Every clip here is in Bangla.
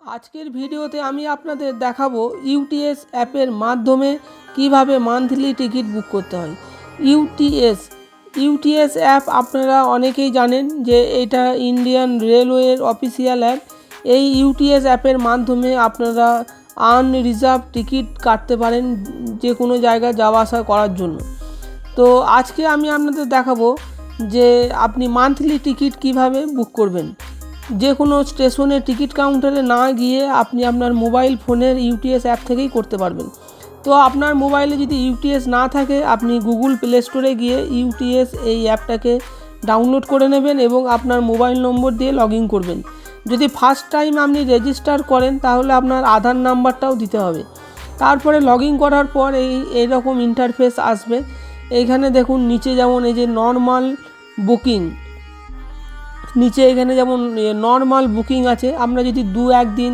আজকের ভিডিওতে আমি আপনাদের দেখাবো ইউটিএস অ্যাপের মাধ্যমে কীভাবে মান্থলি টিকিট বুক করতে হয়। ইউটিএস ইউটিএস অ্যাপ আপনারা অনেকেই জানেন যে এটা ইন্ডিয়ান রেলওয়ের অফিসিয়াল অ্যাপ। এই ইউটিএস অ্যাপের মাধ্যমে আপনারা আনরিজার্ভ টিকিট কাটতে পারেন যে কোনো জায়গায় যাওয়া আসা করার জন্য। তো আজকে আমি আপনাদের দেখাবো যে আপনি মান্থলি টিকিট কীভাবে বুক করবেন। যে কোনো স্টেশনে টিকিট কাউন্টারে না গিয়ে আপনি আপনার মোবাইল ফোনের ইউটিএস অ্যাপ থেকেই করতে পারবেন। তো আপনার মোবাইলে যদি ইউটিএস না থাকে, আপনি গুগল প্লে স্টোরে গিয়ে ইউটিএস এই অ্যাপটাকে ডাউনলোড করে নেবেন এবং আপনার মোবাইল নম্বর দিয়ে লগ ইন করবেন। যদি ফার্স্ট টাইম আপনি রেজিস্টার করেন, তাহলে আপনার আধার নাম্বারটাও দিতে হবে। তারপরে লগ ইন করার পর এই, এইরকম ইন্টারফেস আসবে। এইখানে দেখুন, নিচে যেমন এই যে নর্মাল বুকিং নিচে এখানে যেমন নর্মাল বুকিং আছে। আমরা যদি দু একদিন,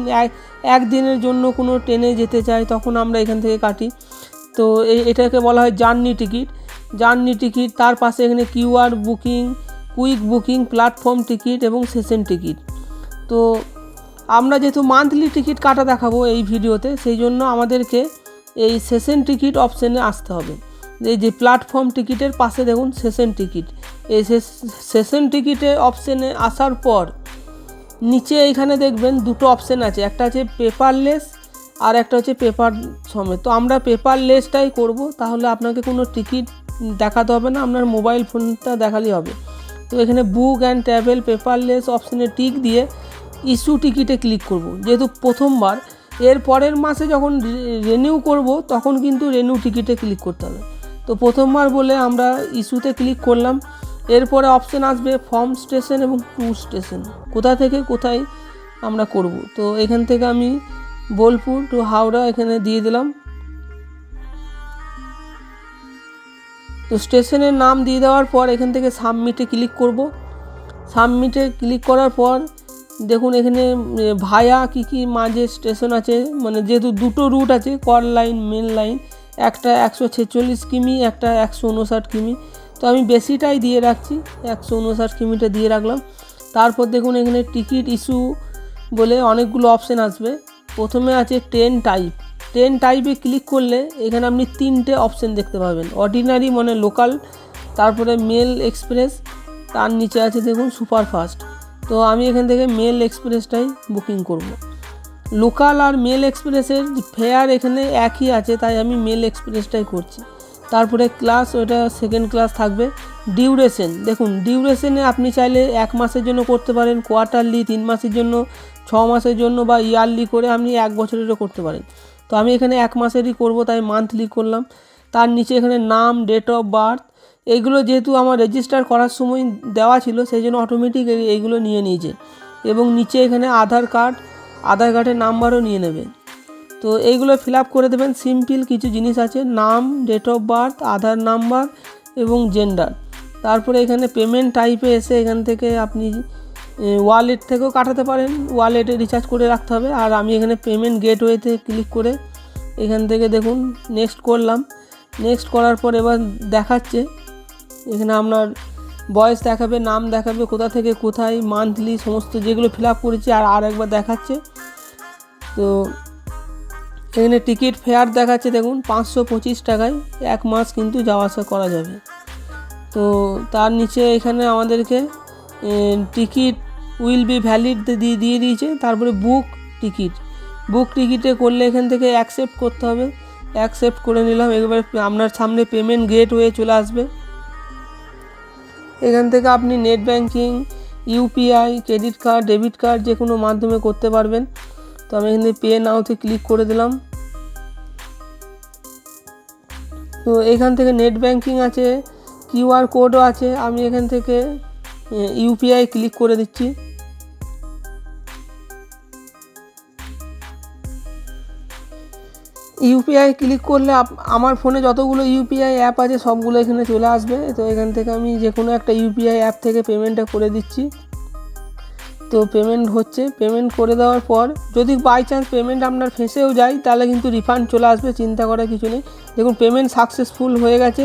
এক দিনের জন্য কোনো ট্রেনে যেতে চাই, তখন আমরা এখান থেকে কাটি। তো এটাকে বলা হয় জার্নি টিকিট। জার্নি টিকিট, তার পাশে এখানে QR booking, quick booking, platform ticket এবং সেশন টিকিট। তো আমরা যেহেতু মান্থলি টিকিট কাটা দেখাবো এই ভিডিওতে, সেই জন্য আমাদেরকে এই সেশন টিকিট অপশানে আসতে হবে। এই যে প্ল্যাটফর্ম টিকিটের পাশে দেখুন সেশন টিকিট এই সেশন টিকিটে অপশানে আসার পর নিচে এখানে দেখবেন দুটো অপশান আছে। একটা আছে পেপারলেস আর একটা হচ্ছে পেপার সমেত। তো আমরা পেপারলেসটাই করব, তাহলে আপনাকে কোনো টিকিট দেখাতে হবে না, আপনার মোবাইল ফোনটা দেখালেই হবে। তো এখানে বুক অ্যান্ড ট্রাভেল পেপারলেস অপশানে টিক দিয়ে ইস্যু টিকিটে ক্লিক করব। যেহেতু প্রথমবার এর পরের মাসে যখন রেনিউ করব, তখন কিন্তু রেনিউ টিকিটে ক্লিক করতে হবে। তো প্রথমবার বলে আমরা ইস্যুতে ক্লিক করলাম। এরপরে অপশান আসবে ফর্ম স্টেশন এবং টু স্টেশন। কোথা থেকে কোথায় আমরা করব? তো এখান থেকে আমি বোলপুর টু হাওড়া এখানে দিয়ে দিলাম। তো স্টেশনের নাম দিয়ে দেওয়ার পর এখান থেকে সাবমিটে ক্লিক করব। সাবমিটে ক্লিক করার পর দেখুন এখানে ভায়া কী কী মাঝে স্টেশন আছে। মানে যেহেতু দুটো রুট আছে, কর লাইন, মেন লাইন একটা একশো ছেচল্লিশ কিমি, একটা একশো উনষাট কিমি। তো আমি বেশিটাই দিয়ে রাখছি, একশো উনষাট কিমিটা দিয়ে রাখলাম। তারপর দেখুন এখানে টিকিট ইস্যু বলে অনেকগুলো অপশান আসবে। প্রথমে আছে ট্রেন টাইপ। ট্রেন টাইপে ক্লিক করলে এখানে আপনি তিনটে অপশান দেখতে পাবেন। অর্ডিনারি মানে লোকাল, তারপরে মেল এক্সপ্রেস, তার নিচে আছে দেখুন সুপারফাস্ট। তো আমি এখান থেকে মেল এক্সপ্রেসটাই বুকিং করব। লোকাল আর মেল এক্সপ্রেসের ফেয়ার এখানে একই আছে, তাই আমি মেল এক্সপ্রেসটাই করছি। তারপরে ক্লাস, ওটা সেকেন্ড ক্লাস থাকবে। ডিউরেশন, দেখুন, ডিউরেশনে আপনি চাইলে এক মাসের জন্য করতে পারেন কোয়ার্টারলি তিন মাসের জন্য, ছ মাসের জন্য বা ইয়ারলি করে আপনি এক বছরেরও করতে পারেন। তো আমি এখানে এক মাসেরই করব, তাই মান্থলি করলাম। তার নিচে এখানে নাম ডেট অফ বার্থ এইগুলো যেহেতু আমার রেজিস্টার করার সময় দেওয়া ছিল, সেই জন্য অটোমেটিক এইগুলো নিয়ে নিয়েছে। এবং নিচে এখানে আধার কার্ড আধার কার্ডের নাম্বারও নিয়ে নেবে তো এইগুলো ফিল আপ করে দেবেন। সিম্পল কিছু জিনিস আছে। নাম, date of birth, Aadhaar number এবং জেন্ডার। তারপরে এখানে পেমেন্ট টাইপে এসে এখান থেকে আপনি ওয়ালেট থেকেও কাটাতে পারেন। ওয়ালেটে রিচার্জ করে রাখতে হবে। আর আমি এখানে পেমেন্ট গেটওয়েতে ক্লিক করে এখান থেকে দেখুন, নেক্সট করলাম। নেক্সট করার পর এবার দেখাচ্ছে। এখানে আপনার বয়স দেখাবে, নাম দেখাবে, কোথা থেকে কোথায়, মান্থলি, সমস্ত যেগুলো ফিল আপ করেছি আর আর একবার দেখাচ্ছে। তো এখানে টিকিট ফেয়ার দেখাচ্ছে, দেখুন, পাঁচশো পঁচিশ টাকায়। এক মাস কিন্তু যাওয়া আসা করা যাবে। তো তার নিচে এখানে আমাদেরকে টিকিট উইল বি ভ্যালিড দিয়ে দিয়ে দিয়েছে। তারপরে বুক টিকিট। বুক টিকিটে করলে এখান থেকে অ্যাকসেপ্ট করতে হবে। অ্যাকসেপ্ট করে নিলাম। এবার আপনার সামনে পেমেন্ট গেট হয়ে চলে আসবে। এখান থেকে আপনি net banking, UPI, credit card, debit card যে কোনো মাধ্যমে করতে পারবেন। আমি এখানে পে নাওতে ক্লিক করে দিলাম। তো এখান থেকে নেট ব্যাংকিং আছে কিউআর কোডও আছে, আমি এখান থেকে ইউপিআই ক্লিক করে দিচ্ছি। ইউপিআই ক্লিক করলে আমার ফোনে যতগুলো ইউপিআই অ্যাপ আছে, সবগুলো এখানে চলে আসবে। তো এখান থেকে আমি যে কোনো একটা ইউপিআই অ্যাপ থেকে পেমেন্টটা করে দিচ্ছি। তো পেমেন্ট হচ্ছে। পেমেন্ট করে দেওয়ার পর যদি বাই চান্স পেমেন্ট আপনার ফেঁসেও যায়, তাহলে কিন্তু রিফান্ড চলে আসবে, চিন্তা করার কিছু নেই। দেখুন পেমেন্ট সাকসেসফুল হয়ে গেছে।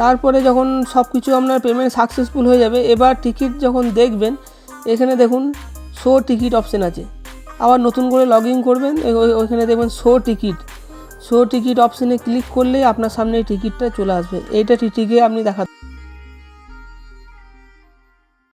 তারপরে যখন সব কিছু আপনার পেমেন্ট সাকসেসফুল হয়ে যাবে, এবার টিকিট যখন দেখবেন, এখানে দেখুন শো টিকিট অপশান আছে। আবার নতুন করে লগ ইন করবেন ওইখানে দেখবেন শো টিকিট শো টিকিট অপশানে ক্লিক করলেই আপনার সামনে টিকিটটা চলে আসবে। এইটা টিটিকে আপনি দেখা